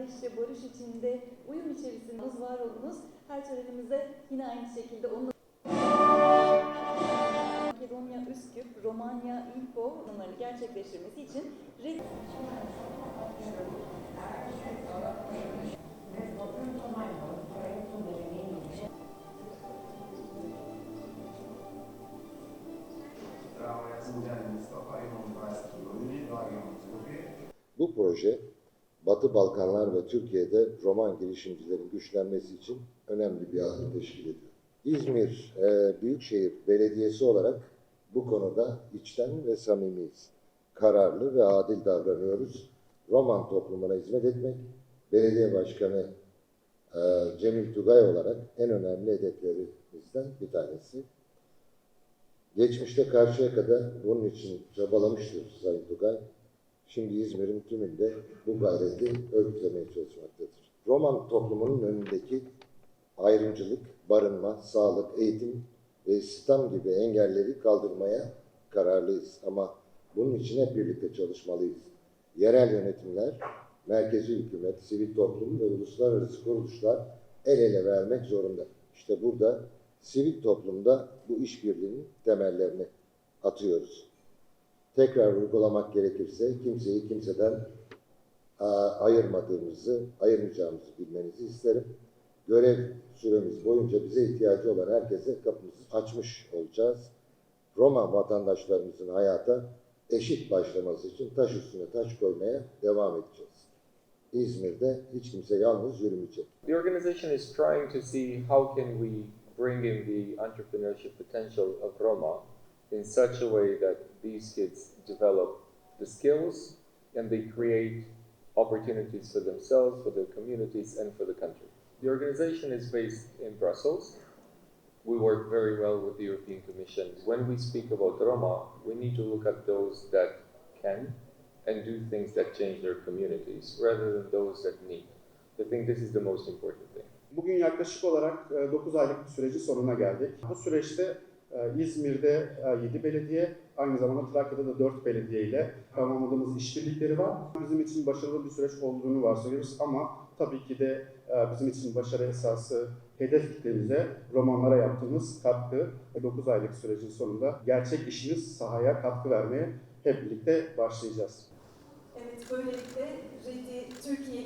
kardeşçe, barış içinde, uyum içerisinde var olunuz. Her törenimizde yine aynı şekilde onu Makedonya Üsküp, Romanya İlpo bunları gerçekleştirmesi için. Bu proje Batı Balkanlar ve Türkiye'de roman girişimcilerin güçlenmesi için önemli bir adım teşkil ediyor. İzmir e, Büyükşehir Belediyesi olarak bu konuda içten ve samimiyiz. Kararlı ve adil davranıyoruz. Roman toplumuna hizmet etmek, belediye başkanı e, Cemil Tugay olarak en önemli hedeflerimizden bir tanesi. Geçmişte Karşıyaka'da bunun için çabalamıştır Sayın Tugay. Şimdi İzmir'in tümünde bu gayreti örgütlemeye çalışmaktadır. Roman toplumunun önündeki ayrımcılık, barınma, sağlık, eğitim ve istihdam gibi engelleri kaldırmaya kararlıyız. Ama bunun için hep birlikte çalışmalıyız. Yerel yönetimler, merkezi hükümet, sivil toplum ve uluslararası kuruluşlar el ele vermek zorunda. İşte burada sivil toplumda bu işbirliğinin temellerini atıyoruz tekrar vurgulamak gerekirse kimseyi kimseden ayırmadığımızı, ayırmayacağımızı bilmenizi isterim. Görev süremiz boyunca bize ihtiyacı olan herkese kapımızı açmış olacağız. Roma vatandaşlarımızın hayata eşit başlaması için taş üstüne taş koymaya devam edeceğiz. İzmir'de hiç kimse yalnız yürümeyecek. The organization is trying to see how can we bring in the entrepreneurship potential of Roma in such a way that these kids develop the skills and they create opportunities for themselves, for their communities, and for the country. The organization is based in Brussels. We work very well with the European Commission. When we speak about Roma, we need to look at those that can and do things that change their communities rather than those that need. I think this is the most important thing. Bugün yaklaşık olarak 9 aylık bir sürecin sonuna geldik. Bu süreçte İzmir'de 7 belediye, aynı zamanda Trakya'da da 4 belediye ile tamamladığımız işbirlikleri var. Bizim için başarılı bir süreç olduğunu varsayıyoruz ama tabii ki de e, bizim için başarı esası hedef kitlemize romanlara yaptığımız katkı ve 9 aylık sürecin sonunda gerçek işimiz sahaya katkı vermeye hep birlikte başlayacağız. Evet böylelikle Red'i Türkiye